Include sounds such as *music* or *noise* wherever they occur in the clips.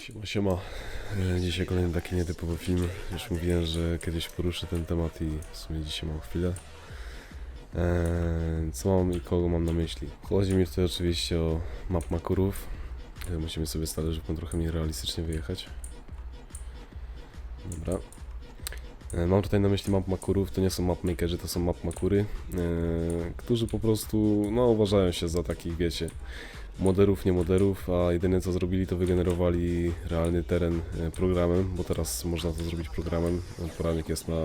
Siema, siema. E, Dzisiaj kolejny taki nietypowy film. Już mówiłem, że kiedyś poruszę ten temat i w sumie dzisiaj mam chwilę. E, Co mam i kogo mam na myśli? Chodzi mi tutaj oczywiście o map makurów. E, Musimy sobie z talerzówką trochę mniej realistycznie wyjechać. Dobra. E, Mam tutaj na myśli map makurów, to nie są mapmakerzy, to są map makury, e, którzy po prostu, no uważają się za takich, wiecie, moderów, nie moderów, a jedyne co zrobili to wygenerowali realny teren e, programem, bo teraz można to zrobić programem. Poranek jest na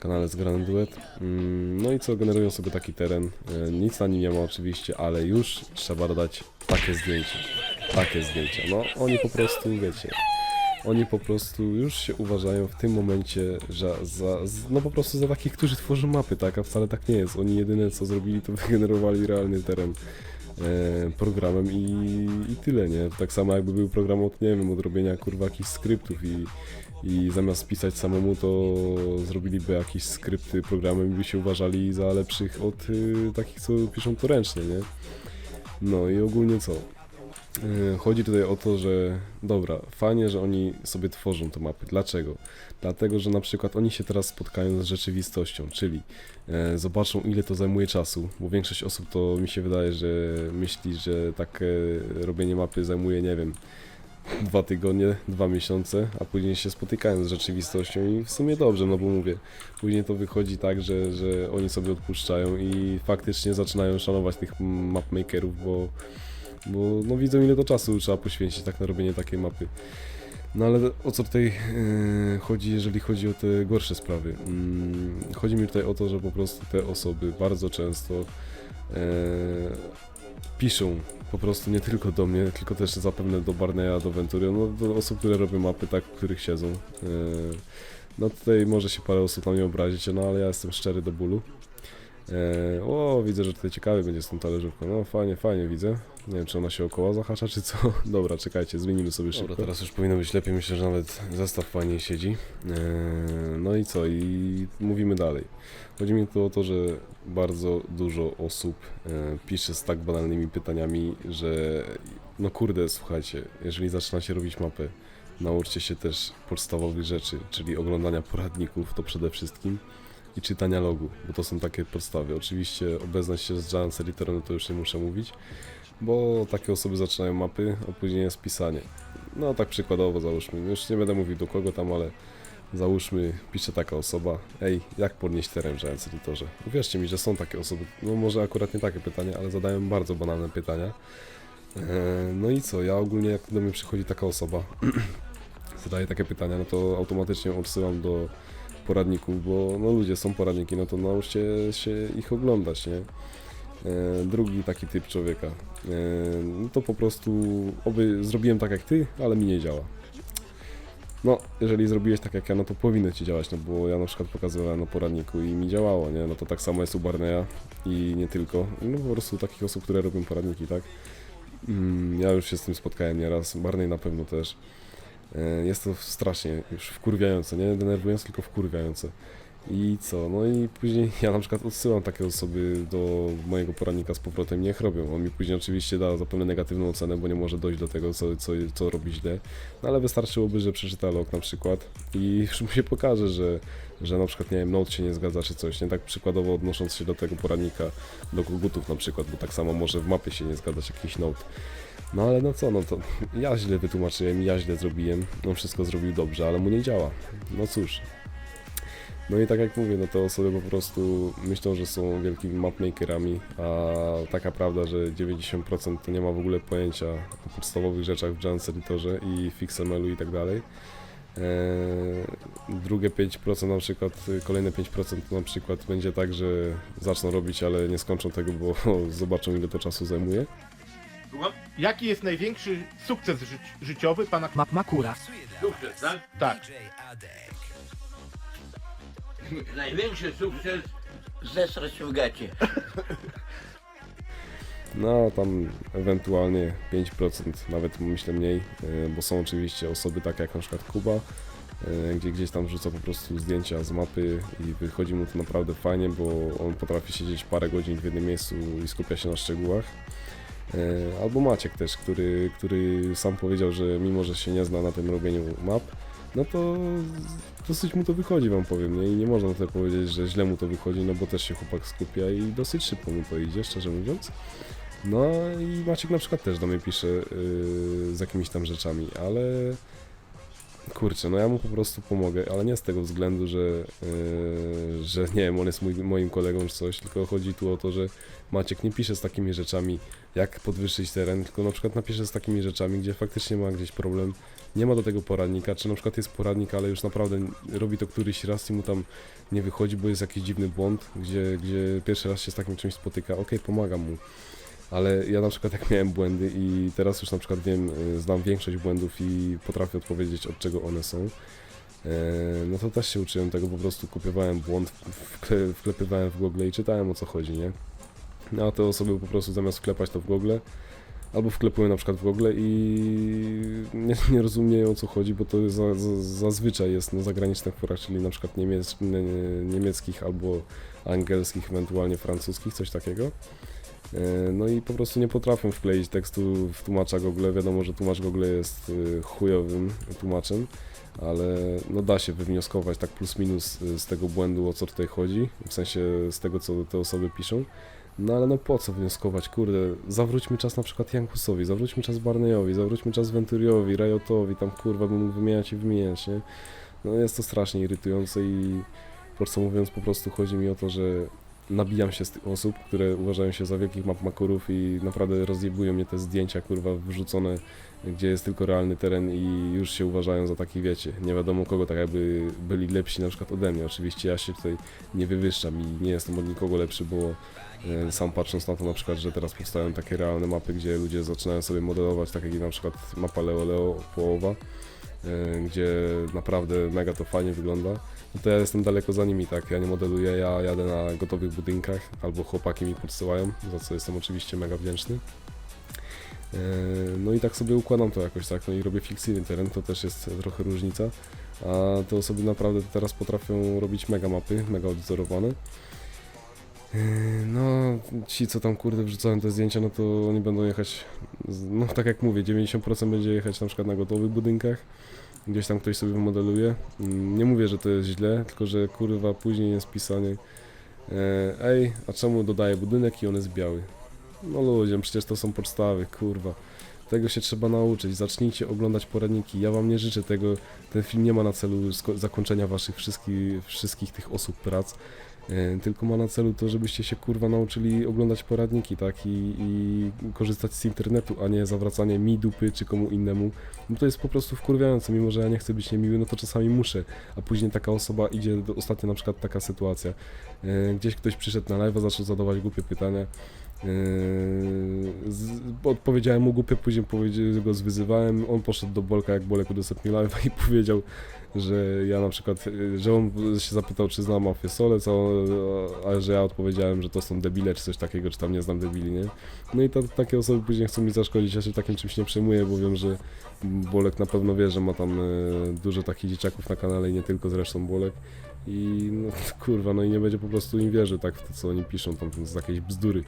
kanale Zgrany Duet. Mm, No i co, generują sobie taki teren. Nic na nim nie ma oczywiście, ale już trzeba dodać takie zdjęcia. Takie zdjęcia. No oni po prostu, wiecie, oni po prostu już się uważają w tym momencie za, za, no po prostu za takich, którzy tworzą mapy, tak, a wcale tak nie jest. Oni jedyne co zrobili to *laughs* wygenerowali realny teren e, programem i, i tyle, nie? Tak samo jakby był program od, nie wiem, od robienia kurwa jakichś skryptów i, i zamiast pisać samemu to zrobiliby jakieś skrypty programem i by się uważali za lepszych od y, takich, co piszą to ręcznie, nie? No i ogólnie co? E, Chodzi tutaj o to, że dobra, fajnie, że oni sobie tworzą te mapy. Dlaczego? Dlatego, że na przykład oni się teraz spotkają z rzeczywistością, czyli e, zobaczą ile to zajmuje czasu, bo większość osób to mi się wydaje, że myśli, że takie robienie mapy zajmuje, nie wiem, dwa tygodnie, dwa miesiące, a później się spotykają z rzeczywistością i w sumie dobrze, no bo mówię, później to wychodzi tak, że, że oni sobie odpuszczają i faktycznie zaczynają szanować tych mapmakerów, bo bo no widzą ile to czasu trzeba poświęcić tak na robienie takiej mapy. No ale o co tutaj e, chodzi, jeżeli chodzi o te gorsze sprawy? Mm, chodzi mi tutaj o to, że po prostu te osoby bardzo często e, piszą po prostu nie tylko do mnie, tylko też zapewne do Barneya, do Ventury, no do osób, które robią mapy, tak, w których siedzą. E, no tutaj może się parę osób na mnie obrazić, no ale ja jestem szczery do bólu. E, o, widzę, że tutaj ciekawy będzie z tą talerzówką. No fajnie, fajnie widzę. Nie wiem, czy ona się okoła zahacza, czy co. *laughs* Dobra, czekajcie, zmienimy sobie szybko. Dobra, teraz już powinno być lepiej. Myślę, że nawet zestaw fajniej siedzi. E, no i co? I mówimy dalej. Chodzi mi tu o to, że bardzo dużo osób e, pisze z tak banalnymi pytaniami, że no kurde, słuchajcie, jeżeli zaczynacie robić mapę, nauczcie się też podstawowych rzeczy, czyli oglądania poradników, to przede wszystkim i czytania logu, bo to są takie podstawy. Oczywiście obeznać się z Giants Editorem to już nie muszę mówić, bo takie osoby zaczynają mapy, a później jest pisanie. No tak przykładowo załóżmy, już nie będę mówił do kogo tam, ale załóżmy, pisze taka osoba, ej, jak podnieść teren w Giants Editorze? Uwierzcie mi, że są takie osoby, no może akurat nie takie pytania, ale zadają bardzo banalne pytania. Eee, No i co, ja ogólnie jak do mnie przychodzi taka osoba, *clears throat* zadaje takie pytania, no to automatycznie odsyłam do poradników, bo no ludzie, są poradniki, no to nauczcie się ich oglądać, nie? E, drugi taki typ człowieka, e, no to po prostu oby zrobiłem tak jak ty, ale mi nie działa. No, jeżeli zrobiłeś tak jak ja, no to powinno ci działać, no bo ja na przykład pokazywałem na poradniku i mi działało, nie? No to tak samo jest u Barneya i nie tylko, no po prostu takich osób, które robią poradniki, tak? Mm, ja już się z tym spotkałem nieraz, Barney na pewno też. E, Jest to strasznie już wkurwiające, nie denerwujące, tylko wkurwiające. I co? No i później ja na przykład odsyłam takie osoby do mojego poradnika z powrotem, niech robią. On mi później oczywiście da zapewne negatywną ocenę, bo nie może dojść do tego, co, co, co robi źle. No ale wystarczyłoby, że przeczyta log na przykład i już *laughs* mu się pokaże, że, że na przykład, nie wiem, się nie zgadza czy coś, nie? Tak przykładowo odnosząc się do tego poradnika, do kogutów na przykład, bo tak samo może w mapie się nie zgadzać jakiś note. No ale no co, no to *laughs* ja źle wytłumaczyłem, ja źle zrobiłem, on wszystko zrobił dobrze, ale mu nie działa. No cóż. No i tak jak mówię, no te osoby po prostu myślą, że są wielkimi mapmakerami, a taka prawda, że 90% to nie ma w ogóle pojęcia o podstawowych rzeczach w Giants Editorze i w XML-u i tak dalej. Eee, drugie 5% na przykład, kolejne 5% to na przykład będzie tak, że zaczną robić, ale nie skończą tego, bo *laughs* zobaczą ile to czasu zajmuje. Jaki jest największy sukces ży życiowy pana Makura. Sukces, tak? Tak. Największy sukces zesrać w gacie. No, tam ewentualnie 5%, nawet myślę mniej, e, bo są oczywiście osoby takie jak na przykład Kuba, e, gdzie gdzieś tam wrzuca po prostu zdjęcia z mapy i wychodzi mu to naprawdę fajnie, bo on potrafi siedzieć parę godzin w jednym miejscu i skupia się na szczegółach. E, Albo Maciek też, który, który sam powiedział, że mimo, że się nie zna na tym robieniu map, no to dosyć mu to wychodzi, wam powiem, nie? I nie można tutaj powiedzieć, że źle mu to wychodzi, no bo też się chłopak skupia i dosyć szybko mu to idzie, szczerze mówiąc. No i Maciek na przykład też do mnie pisze yy, z jakimiś tam rzeczami, ale kurczę, no ja mu po prostu pomogę, ale nie z tego względu, że, yy, że *laughs* nie wiem, on jest mój, moim kolegą czy coś, tylko chodzi tu o to, że Maciek nie pisze z takimi rzeczami, jak podwyższyć teren, tylko na przykład napisze z takimi rzeczami, gdzie faktycznie ma gdzieś problem, nie ma do tego poradnika, czy na przykład jest poradnik, ale już naprawdę robi to któryś raz i mu tam nie wychodzi, bo jest jakiś dziwny błąd, gdzie, gdzie pierwszy raz się z takim czymś spotyka, okej, pomagam mu. Ale ja na przykład jak miałem błędy i teraz już na przykład wiem, y, znam większość błędów i potrafię odpowiedzieć od czego one są, no to też się uczyłem tego, po prostu kopiowałem błąd, wkle, wklepywałem w Google i czytałem o co chodzi, nie? No a te osoby po prostu zamiast wklepać to w Google, albo wklepują na przykład w Google i nie, nie rozumieją o co chodzi, bo to za, za, zazwyczaj jest na zagranicznych forach, czyli na przykład niemiec, nie, niemieckich albo angielskich, ewentualnie francuskich, coś takiego. E, No i po prostu nie potrafię wkleić tekstu w tłumacza Google. Wiadomo, że tłumacz Google jest y, chujowym tłumaczem, ale no da się wywnioskować tak plus minus y, z tego błędu o co tutaj chodzi, w sensie z tego co te osoby piszą. No ale no po co wnioskować, kurde, zawróćmy czas na przykład Jankusowi, zawróćmy czas Barneyowi, zawróćmy czas Venturiowi, Riotowi, tam kurwa bym mógł wymieniać i wymieniać, nie? No jest to strasznie irytujące i po mówiąc po prostu chodzi mi o to, że nabijam się z tych osób, które uważają się za wielkich map makurów i naprawdę rozjebują mnie te zdjęcia, kurwa, wrzucone, gdzie jest tylko realny teren i już się uważają za takich, wiecie, nie wiadomo kogo, tak jakby byli lepsi na przykład ode mnie. Oczywiście ja się tutaj nie wywyższam i nie jestem od nikogo lepszy, bo e, sam patrząc na to na przykład, że teraz powstają takie realne mapy, gdzie ludzie zaczynają sobie modelować, tak jak na przykład mapa Leo Leo połowa, gdzie naprawdę mega to fajnie wygląda, no to ja jestem daleko za nimi, tak, ja nie modeluję, ja jadę na gotowych budynkach, albo chłopaki mi podsyłają, za co jestem oczywiście mega wdzięczny. E, No i tak sobie układam to jakoś, tak, no i robię fikcyjny teren, to też jest trochę różnica, a te osoby naprawdę teraz potrafią robić mega mapy, mega odwzorowane. E, No, ci co tam kurde wrzucają te zdjęcia, no to oni będą jechać, no tak jak mówię, 90% będzie jechać na przykład na gotowych budynkach, gdzieś tam ktoś sobie wymodeluje. Mm, Nie mówię, że to jest źle, tylko że kurwa później jest pisanie e, ej, a czemu dodaję budynek i on jest biały? No ludzie, przecież to są podstawy, kurwa. Tego się trzeba nauczyć. Zacznijcie oglądać poradniki. Ja wam nie życzę tego. Ten film nie ma na celu zakończenia waszych wszystkich, wszystkich tych osób prac. E, tylko ma na celu to, żebyście się kurwa nauczyli oglądać poradniki, tak? I, i korzystać z internetu, a nie zawracanie mi dupy czy komu innemu. Bo to jest po prostu wkurwiające, mimo że ja nie chcę być niemiły, no to czasami muszę. A później taka osoba idzie, do, ostatnio na przykład taka sytuacja. E, gdzieś ktoś przyszedł na live, zaczął zadawać głupie pytania. Yy, odpowiedziałem mu głupio, później go zwyzywałem, on poszedł do Bolka, jak Bolek udostępnił live i *laughs* powiedział, że ja na przykład, że on się zapytał, czy znam Mafię Sole, co, a że ja odpowiedziałem, że to są debile, czy coś takiego, czy tam nie znam debili, nie? No i to, takie osoby później chcą mi zaszkodzić, ja się takim czymś nie przejmuję, bo wiem, że Bolek na pewno wie, że ma tam yy, dużo takich dzieciaków na kanale i nie tylko zresztą Bolek. I no *laughs* kurwa, no i nie będzie po prostu im wierzył, tak, w to co oni piszą, tam z jakiejś bzdury.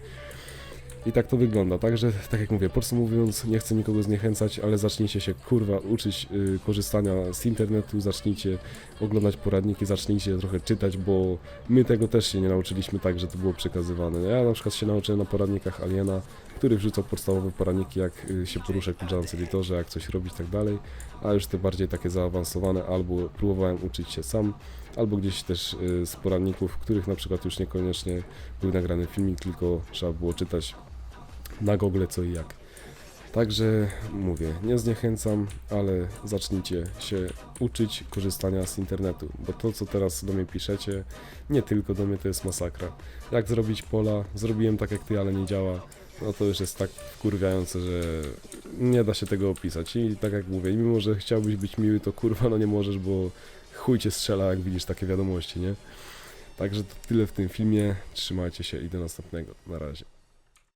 I tak to wygląda. Także, tak jak mówię, podsumowując, nie chcę nikogo zniechęcać, ale zacznijcie się kurwa uczyć y, korzystania z internetu, zacznijcie oglądać poradniki, zacznijcie trochę czytać, bo my tego też się nie nauczyliśmy tak, że to było przekazywane. Ja na przykład się nauczyłem na poradnikach Aliena, który wrzucał podstawowe poradniki, jak y, się poruszać w Jans Editorze, jak coś robić i tak dalej, a już te bardziej takie zaawansowane albo próbowałem uczyć się sam, albo gdzieś też y, z poradników, których na przykład już niekoniecznie był nagrany filmik, tylko trzeba było czytać na Google co i jak. Także mówię, nie zniechęcam, ale zacznijcie się uczyć korzystania z internetu, bo to co teraz do mnie piszecie, nie tylko do mnie to jest masakra. Jak zrobić pola, zrobiłem tak jak ty, ale nie działa, no to już jest tak wkurwiające, że nie da się tego opisać. I tak jak mówię, mimo że chciałbyś być miły, to kurwa no nie możesz, bo chuj cię strzela jak widzisz takie wiadomości, nie? Także to tyle w tym filmie, trzymajcie się i do następnego, na razie.